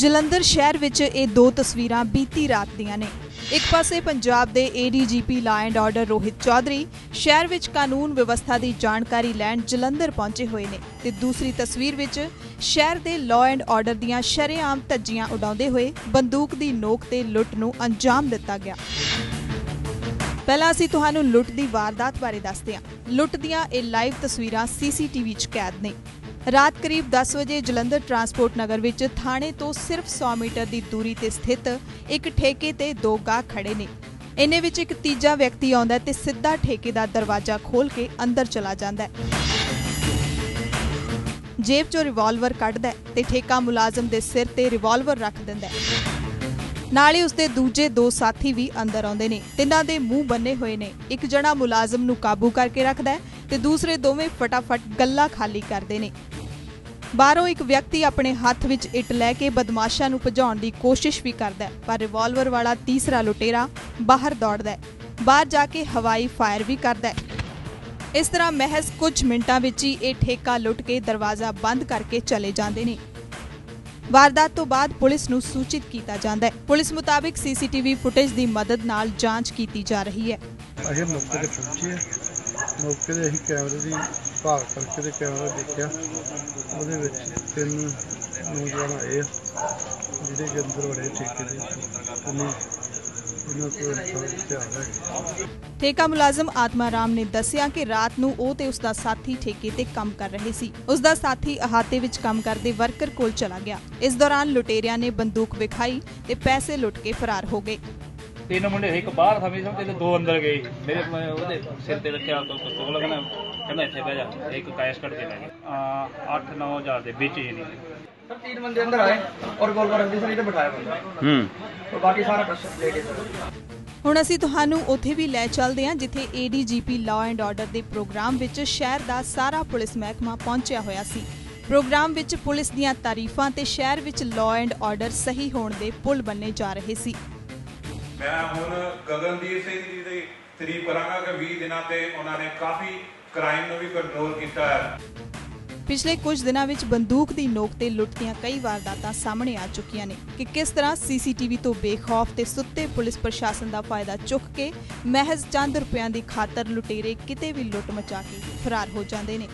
ਜਲੰਧਰ ਸ਼ਹਿਰ ਵਿੱਚ ਇਹ ਦੋ ਤਸਵੀਰਾਂ ਬੀਤੀ ਰਾਤ ਦੀਆਂ ਨੇ। ਇੱਕ ਪਾਸੇ ਪੰਜਾਬ ਦੇ ADGP law and order Rohit Chaudhary ਸ਼ਹਿਰ ਵਿੱਚ ਕਾਨੂੰਨ ਵਿਵਸਥਾ ਦੀ ਜਾਣਕਾਰੀ ਲੈਣ ਜਲੰਧਰ ਪਹੁੰਚੇ ਹੋਏ ਨੇ ਤੇ ਦੂਸਰੀ ਤਸਵੀਰ ਵਿੱਚ ਸ਼ਹਿਰ ਦੇ ਲਾ ਐਂਡ ਆਰਡਰ ਦੀਆਂ ਸ਼ਰੇਆਮ ਧੱਜੀਆਂ ਉਡਾਉਂਦੇ ਹੋਏ ਬੰਦੂਕ ਦੀ ਨੋਕ ਤੇ ਲੁੱਟ ਨੂੰ ਅੰਜਾਮ ਦਿੱਤਾ ਗਿਆ। ਪਹਿਲਾਂ ਅਸੀਂ ਤੁਹਾਨੂੰ ਲੁੱਟ ਦੀ ਵਾਰਦਾਤ ਬਾਰੇ ਦੱਸਦੇ ਹਾਂ। ਲੁੱਟ ਦੀਆਂ ਇਹ ਲਾਈਵ ਤਸਵੀਰਾਂ ਸੀਸੀਟੀਵੀ 'ਚ ਕੈਦ ਨੇ। ਰਾਤ ਕਰੀਬ 10 ਵਜੇ ਜਲੰਧਰ ਟਰਾਂਸਪੋਰਟ ਨਗਰ ਵਿੱਚ ਥਾਣੇ ਤੋਂ ਸਿਰਫ 100 ਮੀਟਰ ਦੀ ਦੂਰੀ ਤੇ ਸਥਿਤ ਇੱਕ ਠੇਕੇ ਤੇ ਦੋ ਗਾਹਕ ਖੜੇ ਨੇ। ਇਨੇ ਵਿੱਚ ਇੱਕ ਤੀਜਾ ਵਿਅਕਤੀ ਆਉਂਦਾ ਤੇ ਸਿੱਧਾ ਠੇਕੇ ਦਾ ਦਰਵਾਜ਼ਾ ਖੋਲ ਕੇ ਅੰਦਰ ਚਲਾ ਜਾਂਦਾ ਹੈ। ਜੇਬ 'ਚੋਂ ਰਿਵਾਲਵਰ ਕੱਢਦਾ ਤੇ ਠੇਕਾ ਮੁਲਾਜ਼ਮ ਦੇ ਸਿਰ ਤੇ ਰਿਵਾਲਵਰ ਰੱਖ ਦਿੰਦਾ ਹੈ। ਨਾਲ ਹੀ ਉਸਦੇ ਦੂਜੇ ਦੋ ਸਾਥੀ ਵੀ ਅੰਦਰ ਆਉਂਦੇ ਨੇ। ਤਿੰਨਾਂ ਦੇ ਮੂੰਹ ਬੰਨੇ ਹੋਏ ਨੇ। ਇੱਕ ਜਣਾ ਮੁਲਾਜ਼ਮ ਨੂੰ ਕਾਬੂ ਕਰਕੇ ਰੱਖਦਾ ਹੈ ਤੇ ਦੂਸਰੇ ਦੋਵੇਂ ਫਟਾਫਟ ਗੱਲਾਂ ਖਾਲੀ ਕਰਦੇ ਨੇ। ਬਾਹਰੋਂ ਇੱਕ ਵਿਅਕਤੀ ਆਪਣੇ ਹੱਥ ਵਿੱਚ ਇੱਟ ਲੈ ਕੇ ਬਦਮਾਸ਼ਾਂ ਨੂੰ ਭਜਾਉਣ ਦੀ ਕੋਸ਼ਿਸ਼ ਵੀ ਕਰਦਾ ਹੈ, ਪਰ ਰਿਵਾਲਵਰ ਵਾਲਾ ਤੀਸਰਾ ਲੁਟੇਰਾ ਬਾਹਰ ਦੌੜਦਾ ਹੈ। ਬਾਹਰ ਜਾ ਕੇ ਹਵਾਈ ਫਾਇਰ ਵੀ ਕਰਦਾ ਹੈ। ਇਸ ਤਰ੍ਹਾਂ ਮਹਿਜ਼ ਕੁਝ ਮਿੰਟਾਂ ਵਿੱਚ ਹੀ ਇਹ ਠੇਕਾ ਲੁੱਟ ਕੇ ਦਰਵਾਜ਼ਾ ਬੰਦ ਕਰਕੇ ਚਲੇ ਜਾਂਦੇ ਨੇ। ਵਾਰਦਾਤ ਤੋਂ ਬਾਅਦ ਪੁਲਿਸ ਨੂੰ ਸੂਚਿਤ ਕੀਤਾ ਜਾਂਦਾ ਹੈ। ਪੁਲਿਸ ਮੁਤਾਬਿਕ ਸੀਸੀਟੀਵੀ ਫੁਟੇਜ ਦੀ ਮਦਦ ਨਾਲ ਜਾਂਚ ਕੀਤੀ ਜਾ ਰਹੀ ਹੈ। ਅਸੀਂ ਮੌਕੇ ਤੇ ਪਹੁੰਚੇ ਮੌਕੇ ਤੇ ਅਸੀਂ ਕੈਮਰੇ ਦੀ ਭਾਲ ਕਰਕੇ ਤੇ ਕੈਮਰਾ ਦੇਖਿਆ। ਉਹਦੇ ਵਿੱਚ ਤਿੰਨ ਨੌਜਵਾਨ ਆਏ ਜਿਹੜੇ ਕਿ ਅੰਦਰ ਵੜੇ ਠੇਕੇ ਦੇ ਉਹਨੇ ਠੇਕਾ ਮੁਲਾਜ਼ਮ ਆਤਮਾ ਰਾਮ ਨੇ ਦੱਸਿਆ ਕਿ ਰਾਤ ਨੂੰ ਉਹ ਤੇ ਉਸ ਦਾ ਸਾਥੀ ਠੇਕੇ ਤੇ ਕੰਮ ਕਰ ਰਹੇ ਸੀ। ਉਸ ਦਾ ਸਾਥੀ ਅਹਾਤੇ ਵਿੱਚ ਕੰਮ ਕਰਦੇ ਵਰਕਰ ਕੋਲ ਚਲਾ ਗਿਆ। ਇਸ ਦੌਰਾਨ ਲੁਟੇਰਿਆਂ ਨੇ ਬੰਦੂਕ ਵਿਖਾਈ ਤੇ ਪੈਸੇ ਲੁੱਟ ਕੇ ਫਰਾਰ ਹੋ ਗਏ। ਤਿੰਨ ਮੁੰਡੇ ਸੀ, ਇੱਕ ਬਾਹਰ ਸਮਝ ਸਮਝ ਤੇ ਦੋ ਅੰਦਰ ਗਏ ਮੇਰੇ ਮੈਂ ਉਹਦੇ ਸਿਰ ਤੇ ਰੱਖਿਆ ਪਿਸਤੌਲ ਕਹਿੰਦਾ ਕਹਿੰਦਾ ਇੱਥੇ ਬਹਿ ਜਾ ਇੱਕ ਕੈਸ਼ ਕੱਢ ਕੇ ਲੈ ਗਿਆ ਆ 8 9000 ਦੇ ਵਿੱਚ ਹੀ ਨਹੀਂ सर तीन बंदे अंदर आए और गोलवर अभी सर इधर बैठाया बंदा ਹੂੰ और बाकी सारा प्रश्न लेके सर ਹੁਣ ਅਸੀਂ ਤੁਹਾਨੂੰ ਉੱਥੇ ਵੀ ਲੈ ਚੱਲਦੇ ਹਾਂ ਜਿੱਥੇ ਏਡੀਜੀਪੀ ਲਾ ਐਂਡ ਆਰਡਰ ਦੇ ਪ੍ਰੋਗਰਾਮ ਵਿੱਚ ਸ਼ਹਿਰ ਦਾ ਸਾਰਾ ਪੁਲਿਸ ਮਹਿਕਮਾ ਪਹੁੰਚਿਆ ਹੋਇਆ ਸੀ ਪ੍ਰੋਗਰਾਮ ਵਿੱਚ ਪੁਲਿਸ ਦੀਆਂ ਤਾਰੀਫਾਂ ਤੇ ਸ਼ਹਿਰ ਵਿੱਚ ਲਾ ਐਂਡ ਆਰਡਰ ਸਹੀ ਹੋਣ ਦੇ ਪੁਲ ਬੰਨੇ ਜਾ ਰਹੇ ਸੀ ਮੈਂ ਹੁਣ ਗਗਨਦੀਪ ਸਿੰਘ ਜੀ ਦੀ ਤਾਰੀਫ ਕਰਾਂਗਾ ਕਿ 20 ਦਿਨਾਂ ਤੇ ਉਹਨਾਂ ਨੇ ਕਾਫੀ ਕ੍ਰਾਈਮ ਨੂੰ ਵੀ ਕੰਟਰੋਲ ਕੀਤਾ ਹੈ। ਪਿਛਲੇ ਕੁਝ ਦਿਨਾਂ ਵਿੱਚ ਬੰਦੂਕ ਦੀ ਨੋਕ ਤੇ ਲੁੱਟ ਦੀਆਂ ਕਈ ਵਾਰਦਾਤਾਂ ਸਾਹਮਣੇ ਆ ਚੁੱਕੀਆਂ ਨੇ ਕਿ ਕਿਸ ਤਰ੍ਹਾਂ ਸੀਸੀਟੀਵੀ ਤੋਂ ਬੇਖੌਫ ਤੇ ਸੁੱਤੇ ਪੁਲਿਸ ਪ੍ਰਸ਼ਾਸਨ ਦਾ ਫਾਇਦਾ ਚੁੱਕ ਕੇ ਮਹਿਜ਼ ਚੰਦ ਰੁਪਿਆਂ ਦੀ ਖਾਤਰ ਲੁਟੇਰੇ ਕਿਤੇ ਵੀ ਲੁੱਟ ਮਚਾ ਕੇ ਫਰਾਰ ਹੋ ਜਾਂਦੇ ਨੇ।